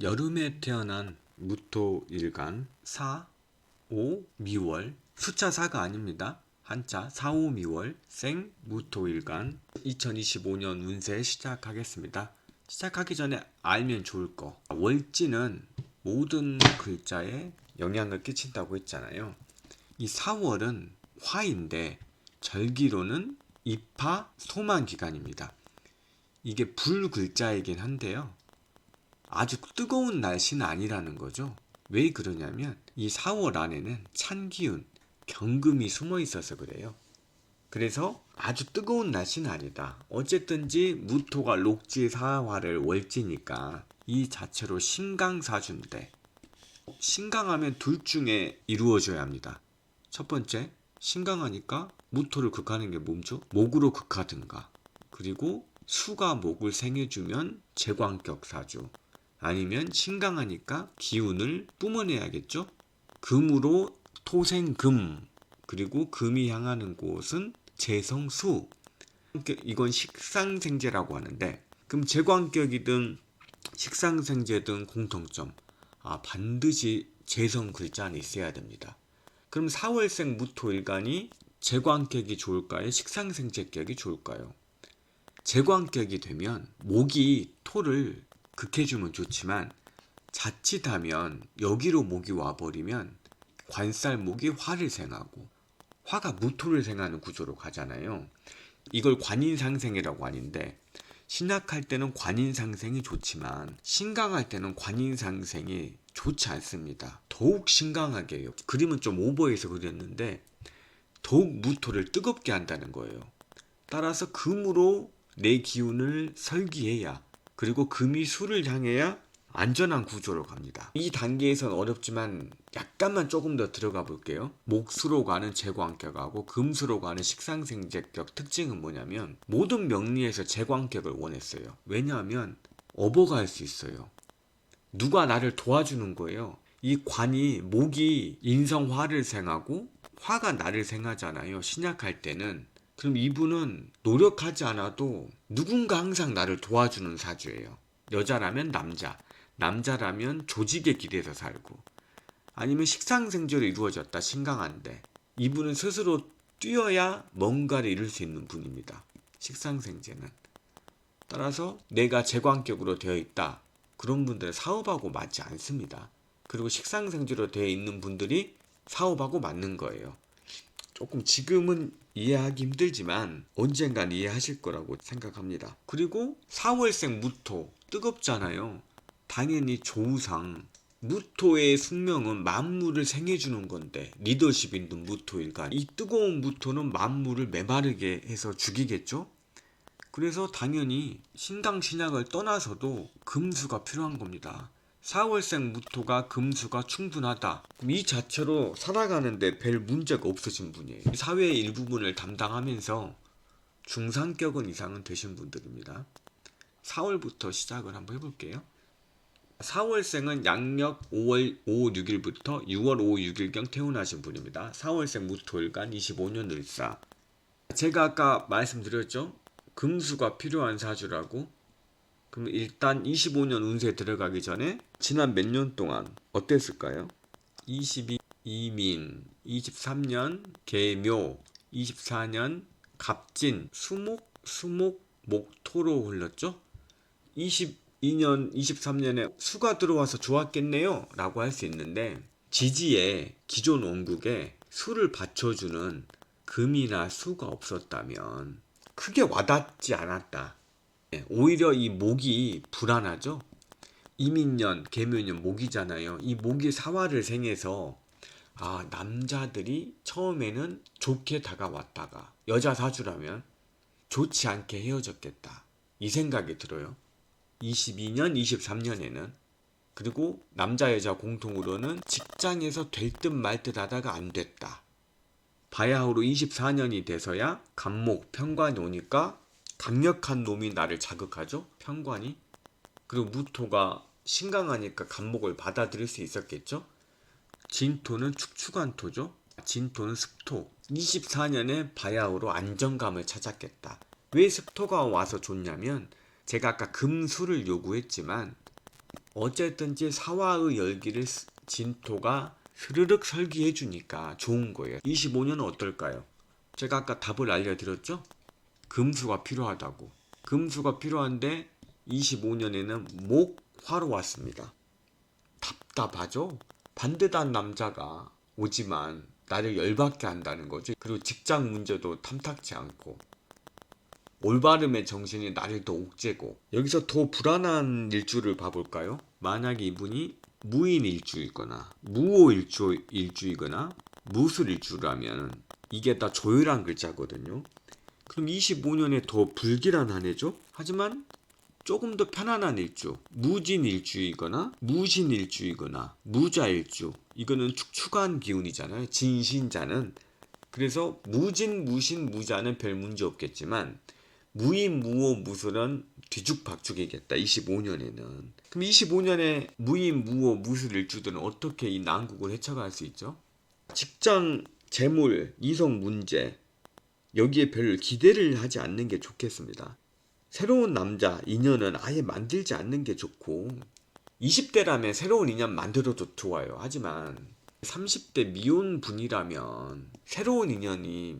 여름에 태어난 무토 일간 4, 5, 미월 숫자 4가 아닙니다. 한자 4, 5, 미월 생 무토 일간 2025년 운세 시작하겠습니다. 시작하기 전에 알면 좋을 거 월지는 모든 글자에 영향을 끼친다고 했잖아요. 이 4월은 화인데 절기로는 입하 소만 기간입니다. 이게 불 글자이긴 한데요. 아주 뜨거운 날씨는 아니라는 거죠. 왜 그러냐면 이 4월 안에는 찬 기운, 경금이 숨어 있어서 그래요. 그래서 아주 뜨거운 날씨는 아니다. 어쨌든지 무토가 록지 사화를 월지니까 이 자체로 신강사주인데 신강하면 둘 중에 이루어져야 합니다. 첫 번째, 신강하니까 무토를 극하는 게 뭐죠? 목으로 극하든가. 그리고 수가 목을 생해주면 제광격 사주. 아니면 신강하니까 기운을 뿜어내야겠죠? 금으로 토생금. 그리고 금이 향하는 곳은 재성수. 이건 식상생재라고 하는데, 그럼 제광격이든 식상생재든 공통점. 아, 반드시 재성 글자는 있어야 됩니다. 그럼 4월생 무토일간이 제광격이 좋을까요? 식상생재격이 좋을까요? 제광격이 되면 목이 토를 극해주면 좋지만 자칫하면 여기로 목이 와버리면 관살목이 화를 생하고 화가 무토를 생하는 구조로 가잖아요. 이걸 관인상생이라고 하는데 신학할 때는 관인상생이 좋지만 신강할 때는 관인상생이 좋지 않습니다. 더욱 신강하게 해요. 그림은 좀 오버해서 그렸는데 더욱 무토를 뜨겁게 한다는 거예요. 따라서 금으로 내 기운을 설기해야 그리고 금이 수를 향해야 안전한 구조로 갑니다. 이 단계에선 어렵지만 약간만 조금 더 들어가 볼게요. 목수로 가는 제광격하고 금수로 가는 식상생재격 특징은 뭐냐면 모든 명리에서 제광격을 원했어요. 왜냐하면 업어갈 수 있어요. 누가 나를 도와주는 거예요. 이 관이 목이 인성화를 생하고 화가 나를 생하잖아요. 신약할 때는 그럼 이분은 노력하지 않아도 누군가 항상 나를 도와주는 사주예요. 여자라면 남자, 남자라면 조직에 기대서 살고, 아니면 식상생존이 이루어졌다 신강한데 이분은 스스로 뛰어야 뭔가를 이룰 수 있는 분입니다. 식상생재는. 따라서 내가 제광격으로 되어 있다. 그런 분들은 사업하고 맞지 않습니다. 그리고 식상생재로 되어 있는 분들이 사업하고 맞는 거예요. 조금 지금은 이해하기 힘들지만 언젠간 이해하실 거라고 생각합니다. 그리고 4월생 무토 뜨겁잖아요. 당연히 조우상 무토의 숙명은 만물을 생해주는 건데 리더십 있는 무토일간 이 뜨거운 무토는 만물을 메마르게 해서 죽이겠죠? 그래서 당연히 신강 신약을 떠나서도 금수가 필요한 겁니다. 4월생 무토가 금수가 충분하다. 이 자체로 살아가는데 별 문제가 없으신 분이에요. 사회의 일부분을 담당하면서 중상격은 이상은 되신 분들입니다. 4월부터 시작을 한번 해볼게요. 4월생은 양력 5월 5, 6일부터 6월 5, 6일경 태어나신 분입니다. 4월생 무토일간 25년 을사. 제가 아까 말씀드렸죠? 금수가 필요한 사주라고. 그럼 일단 25년 운세 들어가기 전에 지난 몇 년 동안 어땠을까요? 22 이민, 23년 개묘, 24년 갑진, 수목, 수목, 목토로 흘렀죠? 22년, 23년에 수가 들어와서 좋았겠네요. 라고 할 수 있는데, 지지에 기존 원국에 수를 받쳐주는 금이나 수가 없었다면 크게 와닿지 않았다. 예, 오히려 이 목이 불안하죠? 이민년, 개묘년 목이잖아요. 이 목이 사화를 생해서 아, 남자들이 처음에는 좋게 다가왔다가 여자 사주라면 좋지 않게 헤어졌겠다. 이 생각이 들어요. 22년, 23년에는 그리고 남자 여자 공통으로는 직장에서 될 듯 말 듯 하다가 안 됐다. 바야흐로 24년이 돼서야 간목 편관이 오니까 강력한 놈이 나를 자극하죠. 편관이. 그리고 무토가 신강하니까 간목을 받아들일 수 있었겠죠. 진토는 축축한 토죠. 진토는 습토. 24년에 바야흐로 안정감을 찾았겠다. 왜 습토가 와서 좋냐면 제가 아까 금수를 요구했지만 어쨌든지 사화의 열기를 스- 진토가 스르륵 설기해 주니까 좋은 거예요. 25년은 어떨까요? 제가 아까 답을 알려드렸죠? 금수가 필요하다고. 금수가 필요한데 25년에는 목화로 왔습니다. 답답하죠? 반듯한 남자가 오지만 나를 열받게 한다는 거지. 그리고 직장 문제도 탐탁치 않고 올바름의 정신이 나를 더 옥죄고 여기서 더 불안한 일주를 봐볼까요? 만약에 이분이 무인 일주이거나 무오 일주 일주이거나 무술 일주라면 이게 다 조율한 글자거든요. 그럼 25년에 더 불길한 한 해죠. 하지만 조금 더 편안한 일주, 무진 일주이거나 무신 일주이거나 무자 일주. 이거는 축축한 기운이잖아요. 진신자는 그래서 무진, 무신, 무자는 별 문제 없겠지만 무인, 무오, 무술은 뒤죽박죽이겠다. 25년에는. 그럼 25년에 무인, 무오, 무술 일주들은 어떻게 이 난국을 헤쳐갈 수 있죠? 직장, 재물, 이성 문제 여기에 별 기대를 하지 않는 게 좋겠습니다. 새로운 남자, 인연은 아예 만들지 않는 게 좋고 20대라면 새로운 인연 만들어도 좋아요. 하지만 30대 미혼 분이라면 새로운 인연이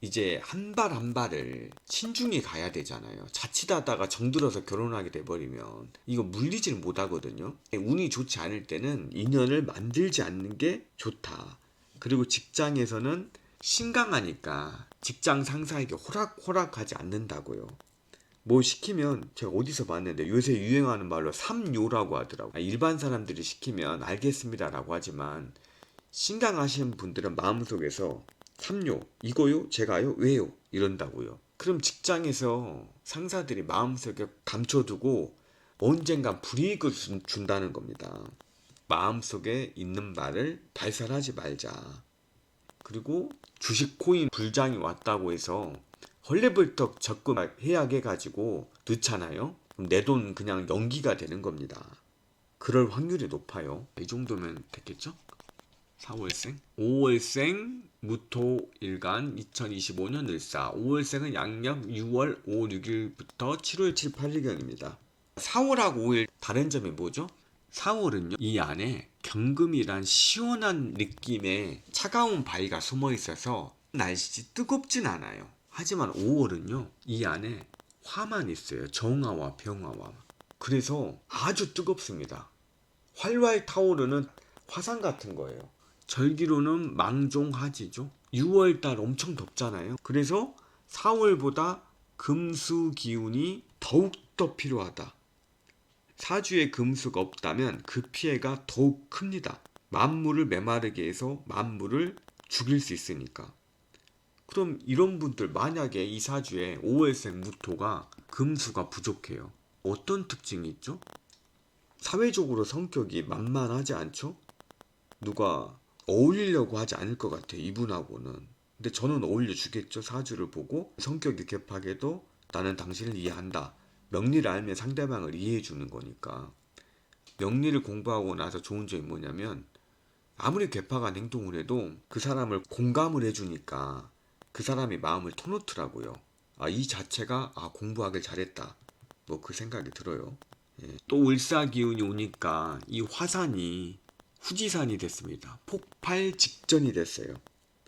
이제 한 발 한 발을 신중히 가야 되잖아요. 자칫하다가 정들어서 결혼하게 돼버리면 이거 물리질 못하거든요. 운이 좋지 않을 때는 인연을 만들지 않는 게 좋다. 그리고 직장에서는 신강하니까 직장 상사에게 호락호락하지 않는다고요. 뭐 시키면 제가 어디서 봤는데 요새 유행하는 말로 삼요라고 하더라고. 요 일반 사람들이 시키면 알겠습니다라고 하지만 신강하시는 분들은 마음속에서 삼요 이거요 제가요 왜요 이런다고요. 그럼 직장에서 상사들이 마음속에 감춰두고 언젠간 불이익을 준- 준다는 겁니다. 마음속에 있는 말을 발설하지 말자. 그리고 주식 코인 불장이 왔다고 해서 헐레벌떡 적금 해약해 가지고 넣잖아요. 내 돈 그냥 연기가 되는 겁니다. 그럴 확률이 높아요. 이 정도면 됐겠죠? 4월생, 5월생 무토 일간 2025년 을사 5월생은 양력 6월 5, 6일부터 7월 7, 8일경입니다. 4월하고 5일 다른 점이 뭐죠? 4월은요 이 안에 경금이란 시원한 느낌의 차가운 바위가 숨어 있어서 날씨 뜨겁진 않아요. 하지만 5월은요 이 안에 화만 있어요. 정화와 병화와. 그래서 아주 뜨겁습니다. 활활 타오르는 화산 같은 거예요. 절기로는 망종하지죠. 6월달 엄청 덥잖아요. 그래서 4월보다 금수 기운이 더욱더 필요하다. 사주에 금수가 없다면 그 피해가 더욱 큽니다. 만물을 메마르게 해서 만물을 죽일 수 있으니까. 그럼 이런 분들 만약에 이 사주에 5월생 무토가 금수가 부족해요. 어떤 특징이 있죠? 사회적으로 성격이 만만하지 않죠? 누가 어울리려고 하지 않을 것 같아요. 이분하고는. 근데 저는 어울려 주겠죠. 사주를 보고 성격이 격하게도 나는 당신을 이해한다. 명리를 알면 상대방을 이해해 주는 거니까. 명리를 공부하고 나서 좋은 점이 뭐냐면 아무리 괴팍한 행동을 해도 그 사람을 공감을 해주니까 그 사람이 마음을 터놓더라고요. 아, 이 자체가 아, 공부하길 잘했다. 뭐 그 생각이 들어요. 예. 또 을사 기운이 오니까 이 화산이 후지산이 됐습니다. 폭발 직전이 됐어요.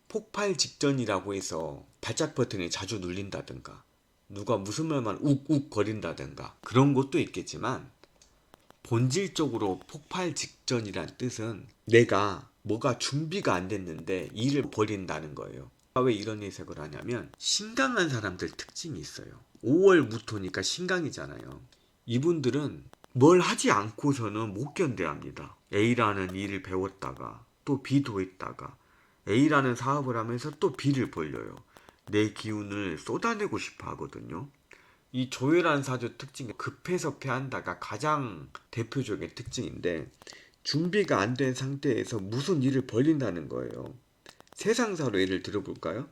폭발 직전이라고 해서 발작 버튼이 자주 눌린다든가 누가 무슨 말만 욱욱 거린다든가 그런 것도 있겠지만 본질적으로 폭발 직전이란 뜻은 내가 뭐가 준비가 안 됐는데 일을 벌인다는 거예요. 왜 이런 해석을 하냐면 신강한 사람들 특징이 있어요. 5월 무토니까 신강이잖아요. 이분들은 뭘 하지 않고서는 못 견뎌합니다. A라는 일을 배웠다가 또 B도 했다가 A라는 사업을 하면서 또 B를 벌려요. 내 기운을 쏟아내고 싶어 하거든요. 이 조회란 사주 특징이 급해서 패한다가 가장 대표적인 특징인데 준비가 안 된 상태에서 무슨 일을 벌린다는 거예요. 세상사로 예를 들어볼까요?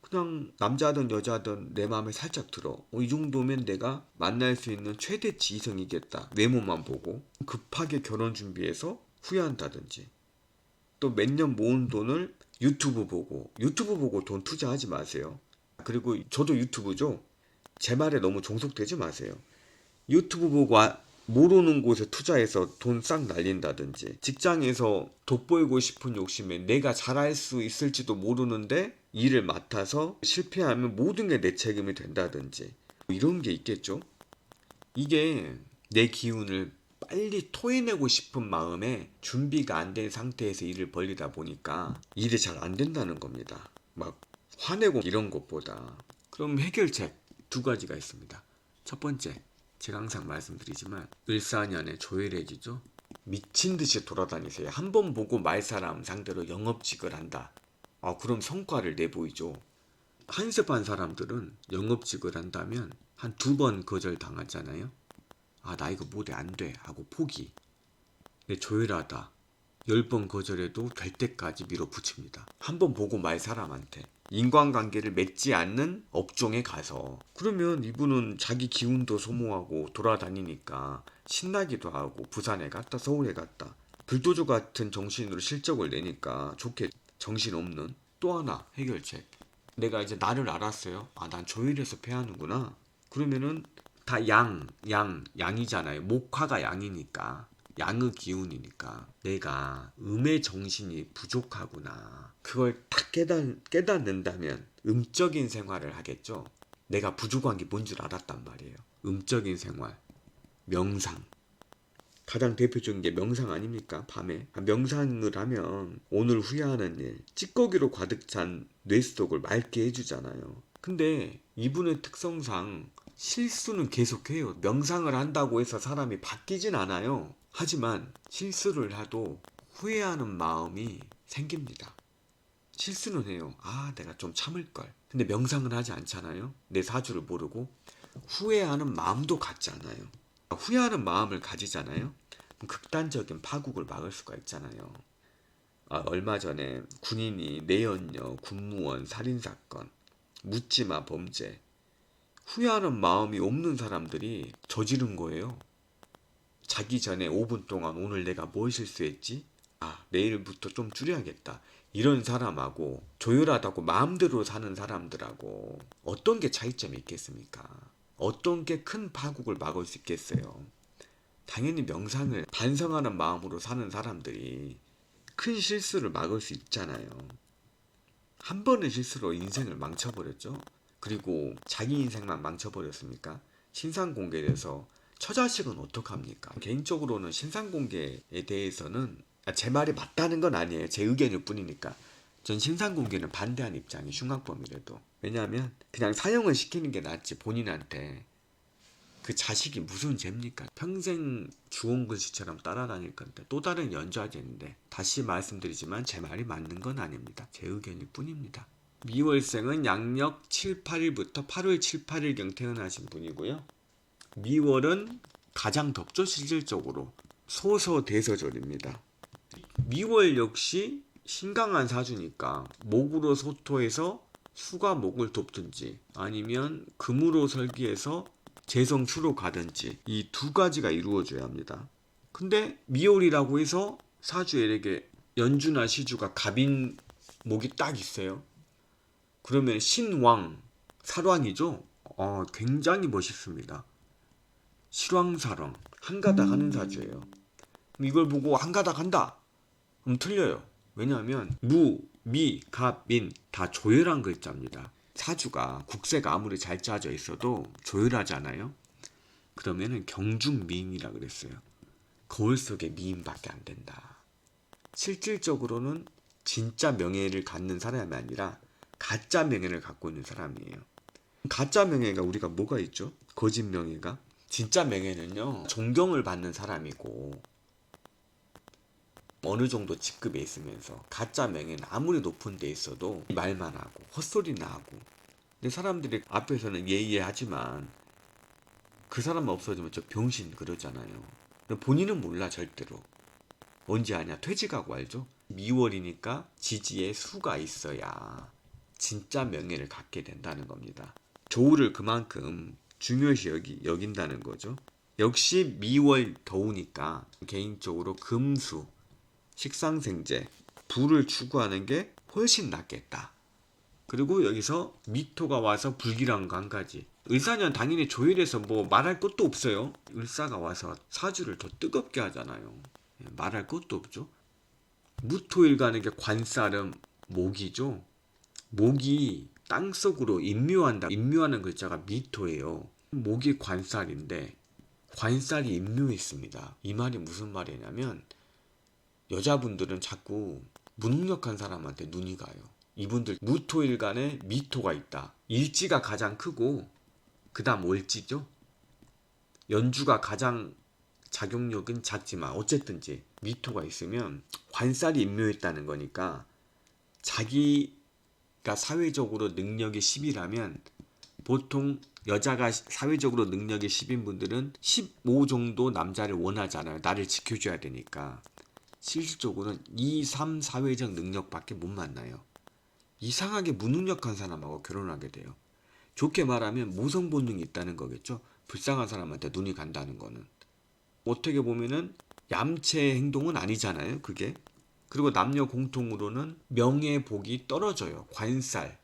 그냥 남자든 여자든 내 마음에 살짝 들어. 어, 이 정도면 내가 만날 수 있는 최대치 이성이겠다. 외모만 보고 급하게 결혼 준비해서 후회한다든지 또 몇 년 모은 돈을 유튜브 보고 유튜브 보고 돈 투자하지 마세요. 그리고 저도 유튜브죠. 제 말에 너무 종속되지 마세요. 유튜브 보고 아- 모르는 곳에 투자해서 돈 싹 날린다든지 직장에서 돋보이고 싶은 욕심에 내가 잘할 수 있을지도 모르는데 일을 맡아서 실패하면 모든 게 내 책임이 된다든지 이런 게 있겠죠. 이게 내 기운을 빨리 토해내고 싶은 마음에 준비가 안 된 상태에서 일을 벌리다 보니까 일이 잘 안 된다는 겁니다. 막 화내고 이런 것보다 그럼 해결책 두 가지가 있습니다. 첫 번째 제가 항상 말씀드리지만 을사년에 조율해지죠. 미친 듯이 돌아다니세요. 한 번 보고 말 사람 상대로 영업직을 한다. 아 그럼 성과를 내보이죠. 한습한 사람들은 영업직을 한다면 한 두 번 거절 당하잖아요. 아 나 이거 못해. 안 돼. 하고 포기. 근데 조율하다. 열 번 거절해도 될 때까지 밀어붙입니다. 한 번 보고 말 사람한테. 인간관계를 맺지 않는 업종에 가서. 그러면 이분은 자기 기운도 소모하고 돌아다니니까 신나기도 하고 부산에 갔다 서울에 갔다 불도저 같은 정신으로 실적을 내니까 좋게 정신없는 또 하나 해결책. 내가 이제 나를 알았어요. 아 난 조율해서 패하는구나. 그러면은 다 양, 양, 양이잖아요 목화가 양이니까 양의 기운이니까 내가 음의 정신이 부족하구나. 그걸 딱 깨닫, 깨닫는다면 음적인 생활을 하겠죠. 내가 부족한 게 뭔 줄 알았단 말이에요. 음적인 생활, 명상. 가장 대표적인 게 명상 아닙니까? 밤에. 아, 명상을 하면 오늘 후회하는 일, 찌꺼기로 가득 찬 뇌 속을 맑게 해주잖아요. 근데 이분의 특성상 실수는 계속해요. 명상을 한다고 해서 사람이 바뀌진 않아요. 하지만 실수를 하도 후회하는 마음이 생깁니다. 실수는 해요. 아, 내가 좀 참을걸. 근데 명상을 하지 않잖아요. 내 사주를 모르고 후회하는 마음도 갖지 않아요. 후회하는 마음을 가지잖아요. 극단적인 파국을 막을 수가 있잖아요. 아, 얼마 전에 군인이 내연녀, 군무원, 살인사건, 묻지마 범죄, 후회하는 마음이 없는 사람들이 저지른 거예요. 자기 전에 5분 동안 오늘 내가 뭘 실수했지? 아, 내일부터 좀 줄여야겠다. 이런 사람하고 조율하다고 마음대로 사는 사람들하고 어떤 게 차이점이 있겠습니까? 어떤 게 큰 파국을 막을 수 있겠어요? 당연히 명상을 반성하는 마음으로 사는 사람들이 큰 실수를 막을 수 있잖아요. 한 번의 실수로 인생을 망쳐버렸죠. 그리고 자기 인생만 망쳐버렸습니까? 신상 공개돼서 처자식은 어떡합니까? 개인적으로는 신상 공개에 대해서는 아, 제 말이 맞다는 건 아니에요. 제 의견일 뿐이니까. 전 신상 공개는 반대하는 입장이 흉악범이라도. 왜냐하면 그냥 사형을 시키는 게 낫지 본인한테 그 자식이 무슨 죄입니까? 평생 주홍 글씨처럼 따라다닐 건데 또 다른 연좌제인데 다시 말씀드리지만 제 말이 맞는 건 아닙니다. 제 의견일 뿐입니다. 미월생은 양력 7, 8일부터 8월 7, 8일경 태어나신 분이고요. 미월은 가장 덥죠 실질적으로 소서대서절입니다. 미월 역시 신강한 사주니까 목으로 소토해서 수가 목을 돕든지 아니면 금으로 설기해서 재성수로 가든지 이 두 가지가 이루어져야 합니다. 근데 미월이라고 해서 사주에게 연주나 시주가 갑인 목이 딱 있어요. 그러면 신왕 사왕이죠. 어, 굉장히 멋있습니다. 실왕사랑 한가닥 하는 사주예요. 그럼 이걸 보고 한가닥 한다. 그럼 틀려요. 왜냐하면 무, 미, 갑, 민 다 조열한 글자입니다. 사주가 국세가 아무리 잘 짜져 있어도 조열하잖아요. 그러면은 경중 미인이라 그랬어요. 거울 속에 미인밖에 안 된다. 실질적으로는 진짜 명예를 갖는 사람이 아니라 가짜 명예를 갖고 있는 사람이에요. 가짜 명예가 우리가 뭐가 있죠? 거짓 명예가? 진짜 명예는요, 존경을 받는 사람이고, 어느 정도 직급에 있으면서, 가짜 명예는 아무리 높은 데 있어도 말만 하고, 헛소리나 하고, 근데 사람들이 앞에서는 예의하지만, 그 사람 없어지면 저 병신 그러잖아요. 본인은 몰라, 절대로. 언제 아냐? 퇴직하고 알죠? 미월이니까 지지에 수가 있어야 진짜 명예를 갖게 된다는 겁니다. 조우를 그만큼 중요시 여기, 여긴다는 거죠. 역시 미월 더우니까 개인적으로 금수, 식상생재, 불을 추구하는 게 훨씬 낫겠다. 그리고 여기서 미토가 와서 불길한 가지. 을사년 당연히 조율해서 뭐 말할 것도 없어요. 을사가 와서 사주를 더 뜨겁게 하잖아요. 예, 말할 것도 없죠. 무토일 가는 게 관살은 목이죠. 목이 땅속으로 임묘한다. 임묘하는 글자가 미토예요. 목이 관살인데 관살이 임묘했습니다. 이 말이 무슨 말이냐면 여자분들은 자꾸 무능력한 사람한테 눈이 가요. 이분들 무토일간에 미토가 있다. 일지가 가장 크고 그다음 월지죠. 연주가 가장 작용력은 작지만 어쨌든지 미토가 있으면 관살이 임묘했다는 거니까 자기 가 사회적으로 능력이 10이라면 보통 여자가 사회적으로 능력이 10인 분들은 15 정도 남자를 원하잖아요. 나를 지켜줘야 되니까. 실질적으로는 2, 3 사회적 능력밖에 못 만나요. 이상하게 무능력한 사람하고 결혼하게 돼요. 좋게 말하면 모성 본능이 있다는 거겠죠. 불쌍한 사람한테 눈이 간다는 거는. 어떻게 보면은 얌체 행동은 아니잖아요. 그게. 그리고 남녀 공통으로는 명예 복이 떨어져요. 관살.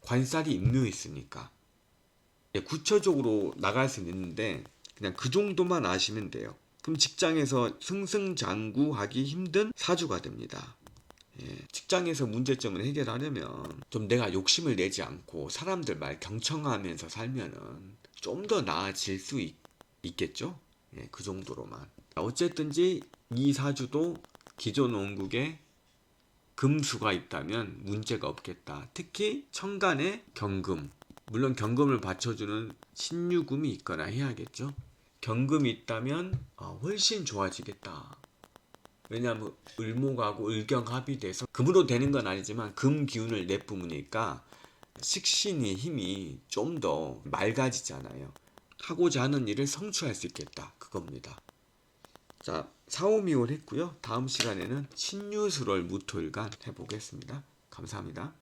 관살이 임묘했으니까. 예, 구체적으로 나갈 수는 있는데 그냥 그 정도만 아시면 돼요. 그럼 직장에서 승승장구하기 힘든 사주가 됩니다. 예, 직장에서 문제점을 해결하려면 좀 내가 욕심을 내지 않고 사람들 말 경청하면서 살면은 좀 더 나아질 수 있, 있겠죠? 예, 그 정도로만. 어쨌든지 이 사주도 기존 원국에 금수가 있다면 문제가 없겠다. 특히 천간에 경금, 물론 경금을 받쳐주는 신유금이 있거나 해야겠죠. 경금이 있다면 어, 훨씬 좋아지겠다. 왜냐하면 을목하고 을경합이 돼서 금으로 되는 건 아니지만 금 기운을 내뿜으니까 식신의 힘이 좀 더 맑아지잖아요. 하고자 하는 일을 성취할 수 있겠다. 그겁니다. 자, 사오미월 했고요. 다음 시간에는 신유술월 무토일간 해보겠습니다. 감사합니다.